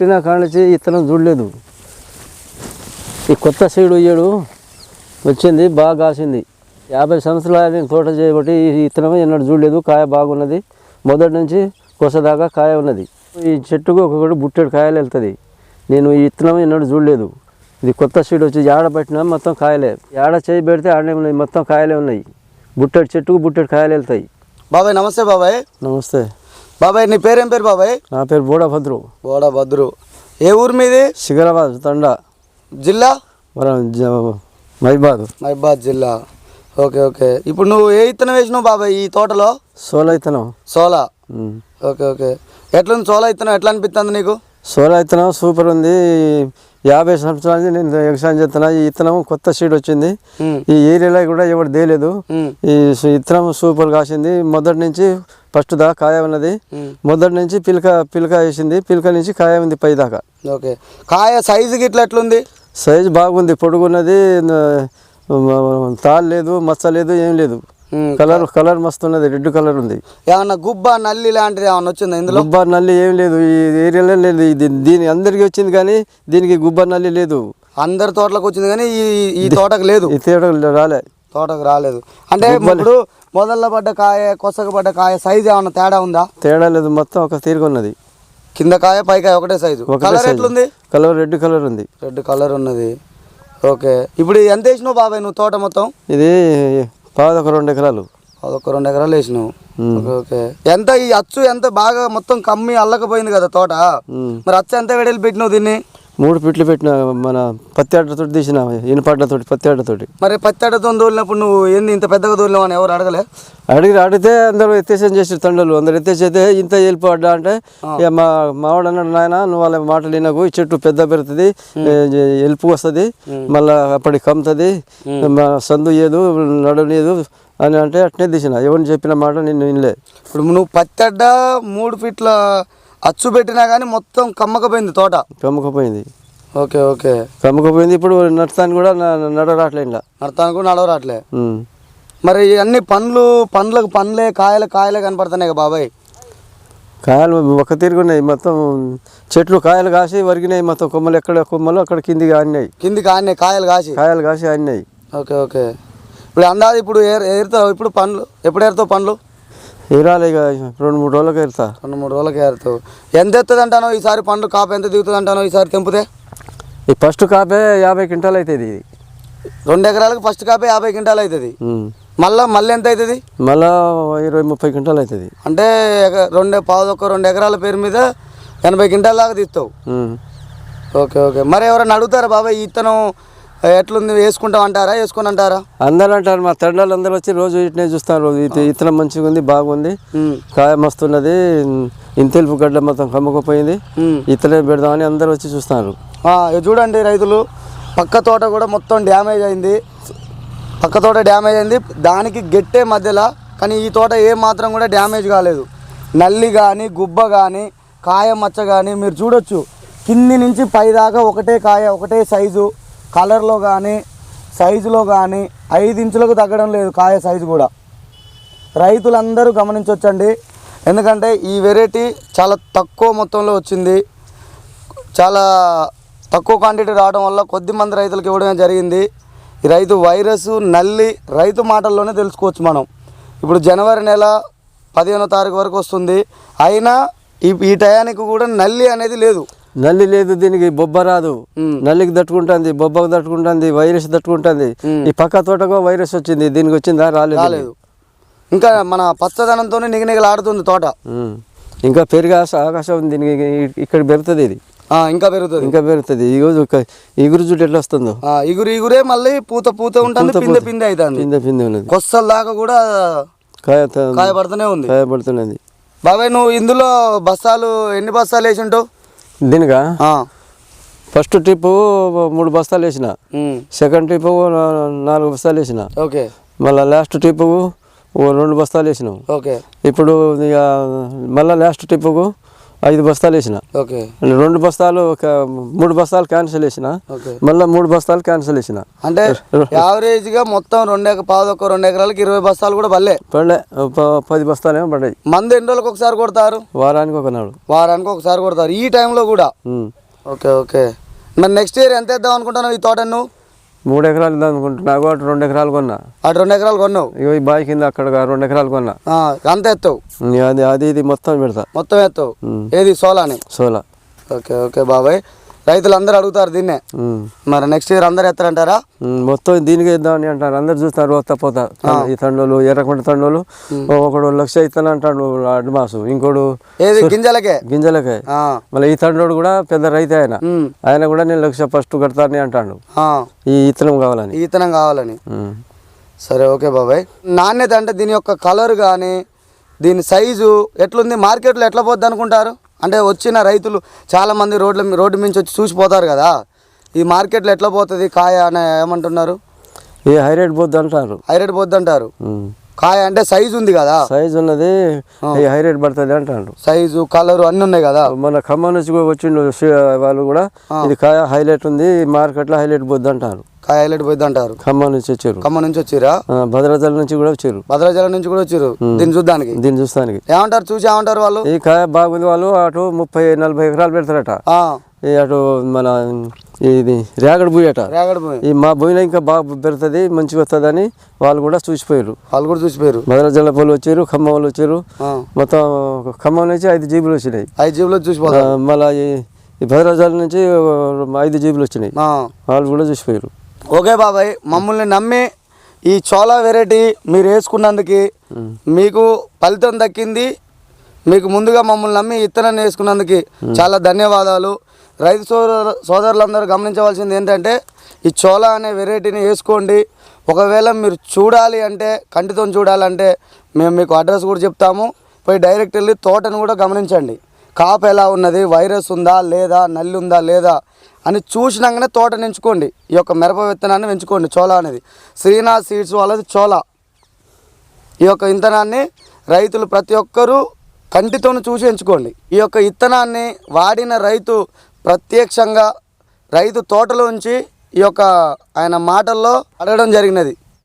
పుట్టిన కానించి ఇతనం చూడలేదు. ఈ కొత్త సీడు ఇయ్యడు వచ్చింది బాగా కాసింది. యాభై సంవత్సరాలు నేను తోట చేయబట్టి ఈ ఇత్తనం ఎన్నడూ చూడలేదు కాయ బాగున్నది. మొదటి నుంచి కొసదాకా కాయ ఉన్నది. ఈ చెట్టుకు ఒక్కొక్కటి బుట్టెడు కాయలు వెళ్తుంది. నేను ఈ ఇత్తనం ఎన్నడూ చూడలేదు. ఇది కొత్త సీడ్ వచ్చి ఏడ పట్టినా మొత్తం కాయలే. ఏడ చేయి పెడితే ఆడనే ఉన్నాయి మొత్తం కాయలే ఉన్నాయి. బుట్టెడు చెట్టుకు బుట్టెడు కాయలు వెళ్తాయి. బాబాయ్ నమస్తే బాబాయ్. నమస్తే. బాబాయ్ నీ పేరేం పేరు బాబాయ్? నా పేరు బోడభద్రు. బోడ భద్రు ఏ ఊరు మీది? సికింద్రాబాద్ తండా. జిల్లా? జ- మైబాద్ మహిబాద్ జిల్లా. Okay okay. ఇప్పుడు నువ్వు ఏ ఇత్తనం వేసినావు బాబాయ్ ఈ తోటలో? సోలా ఇత్తనం. సోలా. Okay okay. ఎట్లుంది సోలా ఇత్తనం? ఎట్లా అనిపిస్తుంది నీకు? సోలా ఇత్తనం సూపర్ ఉంది. యాభై సంవత్సరాల నుంచి నేను వ్యవసాయం చేస్తున్నా. ఈ ఇత్తనం కొత్త సీడ్ వచ్చింది. ఈ ఏరియాలో కూడా ఎవరు ఉమ్, ఈ ఇత్తనం సూపర్ కాసింది. మొదటి నుంచి ఫస్ట్ దా కాయ ఉన్నది. మొదటి నుంచి పిలక పిలక వేసింది. పిలక నుంచి కాయ ఉంది పై దాకా. ఓకే. కాయ సైజు గిట్ల ఎట్లుంది? సైజు బాగుంది. పొడుగున్నది తాళ్ళు లేదు మచ్చ లేదు ఏం లేదు. కలర్ కలర్ మస్తు ఉన్నది రెడ్ కలర్ ఉంది. ఏమన్నా గుబ్బ నల్లి లాంటిది ఏమన్నా వచ్చిందా ఇందులో? గుబ్బర్ నల్లి ఏం లేదు. ఈ ఏరియాలో లేదు. దీని అందరికి వచ్చింది కానీ దీనికి గుబ్బర్ నల్లి లేదు. అందరి తోటలకు వచ్చింది కానీ ఈ ఈ తోటకు లేదు. ఈ తేడా రాలే. తోటకు రాలేదు. అంటే ఇప్పుడు మొదల్లో పడ్డ కాయ కొసకు పడ్డ కాయ సైజు ఏమన్నా తేడా ఉందా? తేడా లేదు మొత్తం ఒక తీరుగా ఉన్నది. కింద కాయ పై కాయ ఒకటే సైజు కలర్. ఎట్లుంది? కలర్ రెడ్ కలర్ ఉంది. రెడ్ కలర్ ఉన్నది. ఓకే ఇప్పుడు ఎంత వేసినావు బాబాయ్ నువ్వు తోట మొత్తం? ఇది పాదొక రెండు ఎకరాలు. అదొక రెండు ఎకరాలు వేసినావు. ఓకే ఎంత ఈ అచ్చు ఎంత బాగా మొత్తం కమ్మి అల్లకపోయింది కదా తోట. మరి అచ్చు ఎంత వెడలు పెట్టినావు దీన్ని? మూడు పిట్లు పెట్టిన మన పత్తి అడ్డతో తీసిన ఇనుపడ్డతోటి పత్తి అడ్డతోటి మరి పచ్చడితో దూలినప్పుడు నువ్వు ఏంది ఇంత పెద్దగా దూలినావు అని ఎవరు అడగలే? అడిగి అడిగితే అందరూ ఎత్తేసేం చేసారు తండ్రులు. అందరు ఎత్తేసైతే ఇంత వెళ్ళిపోడ్డా అంటే ఇక మా మావాడు అన్నాడు నాయన నువ్వు వాళ్ళ మాటలు వినకు. ఈ చెట్టు పెద్ద పెరుగుతుంది ఎలుపు వస్తుంది మళ్ళా అప్పటికి కమ్ముతుంది మా సందు ఏదు నడవలేదు అని అంటే అట్నే తీసిన. ఎవరిని చెప్పిన మాట నేను వినలే. ఇప్పుడు నువ్వు పచ్చడ్డ మూడు ఫీట్ల అచ్చు పెట్టినా కానీ మొత్తం కమ్మకపోయింది తోట. కమ్ముకపోయింది. Okay okay. కమ్ముకపోయింది. ఇప్పుడు నడతాను కూడా న- నడ రావట్లే ఇంకా నడతాను కూడా నడవరాట్లే. మరి అన్ని పండ్లు పండ్లకు పండ్లే కాయలు కాయలే కనపడుతున్నాయి కదా బాబాయ్. కాయలు ఒక తిరిగి ఉన్నాయి. మొత్తం చెట్లు కాయలు కాసి వరిగినాయి. మొత్తం కొమ్మలు ఎక్కడ కొమ్మలు అక్కడ కిందికి ఆడినాయి కింది కాయనే కాయలు కాసి. కాయలు కాసి ఆడినాయి ఓకే ఓకే. ఇప్పుడు అందాది ఇప్పుడు ఏర్ ఏరుతావు ఇప్పుడు పండ్లు ఎప్పుడు ఏరుతావు పండ్లు? ఇరాలి ఇక రెండు మూడు రోజులకు ఎడతా రెండు మూడు రోజులకి ఏరుతావు. ఎంత ఎత్తుంది అంటానో ఈసారి పండ్లు కాపు ఎంత దిగుతుంది అంటానో ఈసారి తెంపితే? ఈ ఫస్ట్ కాపే యాభై క్వింటాల్ అవుతుంది ఇది. రెండు ఎకరాలకు ఫస్ట్ కాపే యాభై క్వింటాలు అవుతుంది. మళ్ళా మళ్ళీ ఎంత అవుతుంది మళ్ళా ఇరవై ముప్పై క్వింటాల్ అవుతుంది అంటే రెండు పావుదొక్క రెండు ఎకరాల పేరు మీద ఎనభై క్వింటాల దాకా తీస్తావు. Okay okay. మరి ఎవరైనా అడుగుతారా బాబాయ్ ఈ ఇత్తనం ఎట్లుంది? వేసుకుంటాం అంటారా? వేసుకొని అంటారా? అందరూ అంటారు మా తండ్రులు అందరూ వచ్చి రోజు ఇట్నే చూస్తారు. రోజు ఇది ఇత్తనం మంచిగా ఉంది బాగుంది. కాయ మస్తున్నది ఇంతెలుపు గడ్డ మొత్తం కమ్ముకుపోయింది. ఇత్తనే పెడదామని అందరూ వచ్చి చూస్తున్నారు ఇవి చూడండి రైతులు పక్క తోట కూడా మొత్తం డ్యామేజ్ అయింది. పక్క తోట డ్యామేజ్ అయింది. దానికి గెట్టే మధ్యలో కానీ ఈ తోట ఏ మాత్రం కూడా డ్యామేజ్ కాలేదు. నల్లి కానీ గుబ్బ కానీ కాయ మచ్చ కానీ మీరు చూడొచ్చు. కింది నుంచి పై దాకా ఒకటే కాయ ఒకటే సైజు. కలర్లో కానీ సైజులో కానీ ఐదు ఇంచులకు తగ్గడం లేదు కాయ సైజు కూడా. రైతులందరూ గమనించవచ్చండి ఎందుకంటే ఈ వెరైటీ చాలా తక్కువ మొత్తంలో వచ్చింది. చాలా తక్కువ క్వాంటిటీ రావడం వల్ల కొద్ది మంది రైతులకు ఇవ్వడమే జరిగింది. ఈ రైతు వైరస్ నల్లి రైతు మాటల్లోనే తెలుసుకోవచ్చు మనం. ఇప్పుడు జనవరి నెల పదిహేనో తారీఖు వరకు వస్తుంది. అయినా ఈ ఈ టయానికి కూడా నల్లి అనేది లేదు. నల్లి లేదు దీనికి బొబ్బ రాదు. నల్లికి తట్టుకుంటుంది బొబ్బకు తట్టుకుంటుంది వైరస్ తట్టుకుంటుంది. ఈ పక్క తోటకు వైరస్ వచ్చింది దీనికి వచ్చిందా రాలేదు రాలేదు. ఇంకా మన పచ్చదనంతోనే నిగనిగలాడుతుంది తోట. ఇంకా పెరిగే అవకాశం ఉంది దీనికి ఇక్కడ పెరుగుతుంది ఇది. ఇంకా పెరుగుతుంది. ఇంకా పెరుగుతుంది. ఈ రోజు ఇగురు జుట్టు ఎట్లా వస్తుందో. ఆ, ఇగురు ఇగురే మళ్ళీ పూత పూత ఉంటుంది పూత. పిందె పూత. పిందె అవుతుంది పిందె పిందె ఉన్నది. కొස්සల దాకా కూడా కాయ త- కాయ పడుతూనే ఉంది. కాయ పడుతున్నది బాబాయ్ నువ్వు ఇందులో బస్తాలు ఎన్ని బస్తాలు వేసి ఉంటావు? దీనిగా ఫస్ట్ ట్రిప్ మూడు బస్తాలు వేసిన. సెకండ్ ట్రిప్ నాలుగు బస్తాలు వేసిన. ఓకే. మళ్ళీ లాస్ట్ ట్రిప్ ఓ రెండు బస్తాలు వేసినాం. ఓకే. ఇప్పుడు ఇక మళ్ళీ లాస్ట్ ట్రిప్కు ఐదు బస్తాలు వేసిన. ఓకే. రెండు బస్తాలు ఒక మూడు బస్తాలు క్యాన్సిల్ వేసిన. మళ్ళీ మూడు బస్తాలు క్యాన్సిల్ వేసిన. అంటే యావరేజ్గా మొత్తం రెండు ఎక పాదొక్క రెండు ఎకరాలకి ఇరవై బస్తాలు కూడా పడలే. ప- పది బస్తాలు ఏమో పడ్డాయి. మందు ఎన్ని రోజులకు ఒకసారి కొడతారు? వారానికి ఒక నాడు. వారానికి ఒకసారి కొడతారు. ఈ టైంలో కూడా. Okay okay. మరి నెక్స్ట్ ఇయర్ ఎంత వేద్దాం అనుకుంటున్నావు ఈ తోట నువ్వు మూడు ఎకరాలు ఇద్దాం అనుకుంటున్నా అటు రెండు ఎకరాలు కొన్నా. అటు రెండు ఎకరాలు కొన్నావు? ఇగో ఈ బావి కింద అక్కడ రెండు ఎకరాలు కొన్నా. అంత ఎత్తావు? అది అది ఇది మొత్తం పెడతా. మొత్తం ఎత్తావు. ఏది? సోలాని? సోలా. ఓకే ఓకే బాబాయ్. రైతులు అందరూ అడుగుతారు దీన్నే. మరి నెక్స్ట్ ఇయర్ అందరు ఎత్తారంటారా? మొత్తం దీనికి ఇద్దామని అంటారు. అందరు చూస్తారు పోతా పోతా. ఈ తండోలు ఎర్రకుంట తండోలు ఒకడు లక్ష ఇస్తాను అంటాడు అడ్వాన్స్ ఇంకోడు ఏది? గింజలకే? గింజలకే. మళ్ళీ ఈ తండ్రోడు కూడా పెద్ద రైతే ఆయన. ఆయన కూడా నేను లక్ష ఫస్ట్ కడతానని అంటాడు. ఈ ఇత్తనం కావాలని. ఈ ఇతనం కావాలని. సరే ఓకే బాబాయ్. నాణ్యత అంటే దీని యొక్క కలర్ కానీ దీని సైజు ఎట్లుంది? మార్కెట్లో ఎట్లా పోద్ది అనుకుంటారు? అంటే వచ్చిన రైతులు చాలామంది రోడ్ల రోడ్డు మించి వచ్చి చూసిపోతారు కదా. ఈ మార్కెట్లో ఎట్లా పోతుంది కాయ అని ఏమంటున్నారు? ఈ హైరేట్ పోద్ది అంటారు హైరేట్ పోద్ది అంటారు. కాయ అంటే సైజు ఉంది కదా. సైజ్ ఉన్నది ఈ హైరేట్ పడుతుంది అంటాడు సైజు కలరు అన్నీ ఉన్నాయి కదా. మన ఖమ్మం నుంచి వచ్చిండు వాళ్ళు కూడా ఇది కాయ హైలైట్ ఉంది మార్కెట్లో హైలైట్ పోద్ది అంటారు. కాయ హైలైట్ పోద్ది అంటారు. ఖమ్మం నుంచి వచ్చారు. ఖమ్మం నుంచి వచ్చిరా? భద్రాచలం నుంచి కూడా వచ్చారు. భద్రాచలం నుంచి కూడా వచ్చిర్రు దీన్ని చూడ్డానికి? దీన్ని చూస్తానికి. ఏమంటారు? చూసి ఏమంటారు వాళ్ళు? ఈ కాయ బాగుంది వాళ్ళు అటు ముప్పై నలభై ఎకరాలు పెడతారట. అటు మన ఇది రేగడి భూయట రేగడి ఈ మా భూమిలో ఇంకా బాగా పెడుతుంది మంచిగా వస్తుందని వాళ్ళు కూడా చూసిపోయారు వాళ్ళు కూడా చూసిపోయారు భద్రాచలం వాళ్ళు వచ్చారు ఖమ్మం వాళ్ళు వచ్చారు. మొత్తం ఖమ్మం నుంచి ఐదు జీబులు వచ్చినాయి. ఐదు జీబులో చూసిపోతారు. ఆ, మళ్ళా ఈ భద్రాచలం నుంచి ఐదు జీబులు వచ్చినాయి. వాళ్ళు కూడా చూసిపోయారు ఓకే బాబాయ్ మమ్మల్ని నమ్మి ఈ చోళా వెరైటీ మీరు వేసుకున్నందుకు మీకు ఫలితం దక్కింది. మీకు ముందుగా మమ్మల్ని నమ్మి ఇత్తనాన్ని వేసుకున్నందుకు చాలా ధన్యవాదాలు. రైతు సోదరు సోదరులందరూ గమనించవలసింది ఏంటంటే ఈ చోళా అనే వెరైటీని వేసుకోండి. ఒకవేళ మీరు చూడాలి అంటే కంటితో చూడాలంటే మేము మీకు అడ్రస్ కూడా చెప్తాము. పోయి డైరెక్ట్ వెళ్ళి తోటను కూడా గమనించండి. కాపు ఎలా ఉన్నది వైరస్ ఉందా లేదా నల్లి ఉందా లేదా అని చూసినాకనే తోటను ఎంచుకోండి ఈ యొక్క మిరప విత్తనాన్ని ఎంచుకోండి చోళా అనేది. శ్రీనాథ్ సీడ్స్ వాళ్ళది చోళా. ఈ యొక్క విత్తనాన్ని రైతులు ప్రతి ఒక్కరూ కంటితోను చూసి ఎంచుకోండి. ఈ యొక్క విత్తనాన్ని వాడిన రైతు ప్రత్యక్షంగా రైతు తోటలోంచి ఈ యొక్క ఆయన మాటల్లో అడగడం జరిగినది.